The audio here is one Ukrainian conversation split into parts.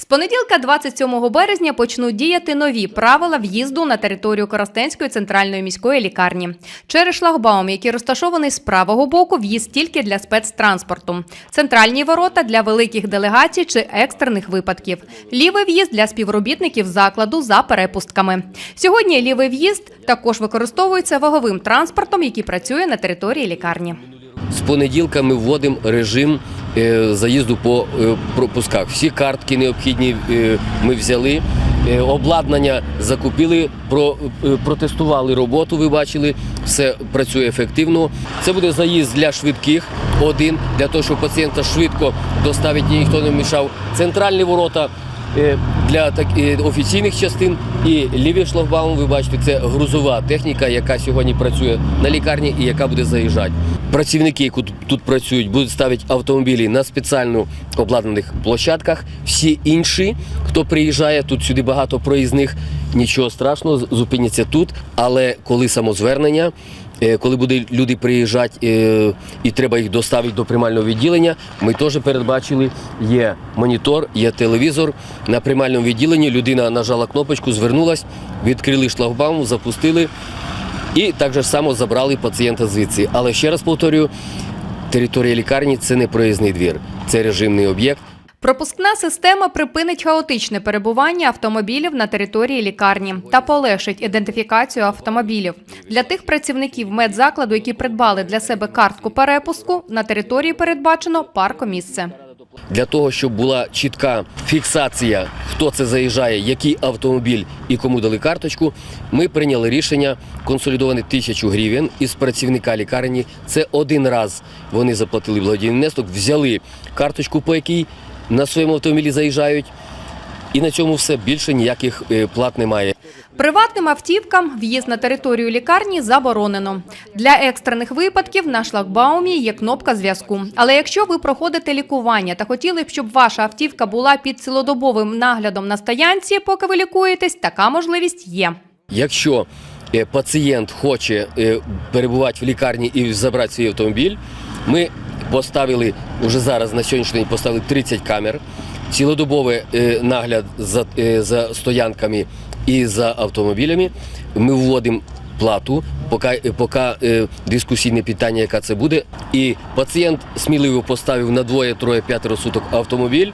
З понеділка, 27 березня, почнуть діяти нові правила в'їзду на територію Коростенської центральної міської лікарні. Через шлагбаум, який розташований з правого боку, в'їзд тільки для спецтранспорту. Центральні ворота для великих делегацій чи екстрених випадків. Лівий в'їзд для співробітників закладу за перепустками. Сьогодні лівий в'їзд також використовується ваговим транспортом, який працює на території лікарні. З понеділка ми вводимо режим е, заїзду по е, пропусках. Всі картки необхідні е, ми взяли. Обладнання закупили, про, протестували роботу. Ви бачили, все працює ефективно. Це буде заїзд для швидких один для того, щоб пацієнта швидко доставити, ніхто не мішав. Центральні ворота для так, і офіційних частин і лівий шлагбаум, ви бачите, це грузова техніка, яка сьогодні працює на лікарні і яка буде заїжджати. Працівники, які тут працюють, будуть ставити автомобілі на спеціально обладнаних площадках. Всі інші, хто приїжджає, тут сюди багато проїзних, нічого страшного, зупиняться тут. Але коли самозвернення, е, коли будуть люди приїжджати е, і треба їх доставити до приймального відділення, ми теж передбачили, є монітор, є телевізор. На приймальному відділенні людина нажала кнопочку, звернулась, відкрили шлагбаум, запустили. І так же само забрали пацієнта звідси. Але ще раз повторюю, територія лікарні це не проїзний двір, це режимний об'єкт. Пропускна система припинить хаотичне перебування автомобілів на території лікарні та полегшить ідентифікацію автомобілів. Для тих працівників медзакладу, які придбали для себе картку перепуску, на території передбачено паркомісце. Для того, щоб була чітка фіксація, хто це заїжджає, який автомобіль і кому дали карточку, ми прийняли рішення консолідувати тисячу гривень із працівника лікарні. Це один раз вони заплатили благодійний внесок, взяли карточку, по якій на своєму автомобілі заїжджають. І на цьому все більше ніяких е, плат немає. Приватним автівкам в'їзд на територію лікарні заборонено. Для екстрених випадків на шлагбаумі є кнопка зв'язку. Але якщо ви проходите лікування та хотіли б, щоб ваша автівка була під цілодобовим наглядом на стоянці, поки ви лікуєтесь, така можливість є. Якщо е, пацієнт хоче е, перебувати в лікарні і забрати свій автомобіль, ми поставили вже зараз на сьогоднішній день поставили 30 камер, цілодобовий е, нагляд за, е, за стоянками і за автомобілями. Ми вводимо плату, поки, поки е, дискусійне питання, яка це буде. І пацієнт сміливо поставив на двоє, троє, п'ятеро суток автомобіль.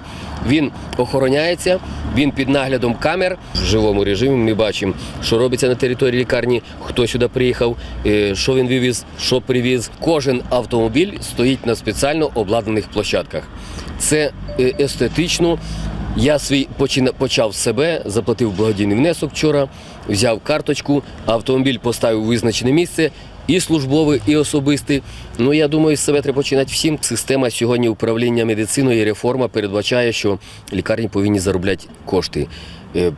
Він охороняється, він під наглядом камер в живому режимі. Ми бачимо, що робиться на території лікарні, хто сюди приїхав, е, що він вивіз, що привіз. Кожен автомобіль стоїть на спеціально обладнаних площадках. Це е, естетично. Я свій почина- почав себе, заплатив благодійний внесок вчора, взяв карточку, автомобіль поставив у визначене місце. І службовий, і особистий. Ну я думаю, з себе треба починати всім. Система сьогодні управління медициною і реформа передбачає, що лікарні повинні заробляти кошти. Е,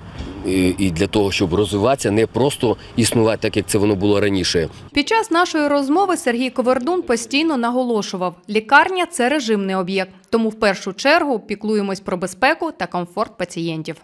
е, І для того, щоб розвиватися, не просто існувати так, як це воно було раніше. Під час нашої розмови Сергій Ковердун постійно наголошував: лікарня це режимний об'єкт, тому в першу чергу піклуємось про безпеку та комфорт пацієнтів.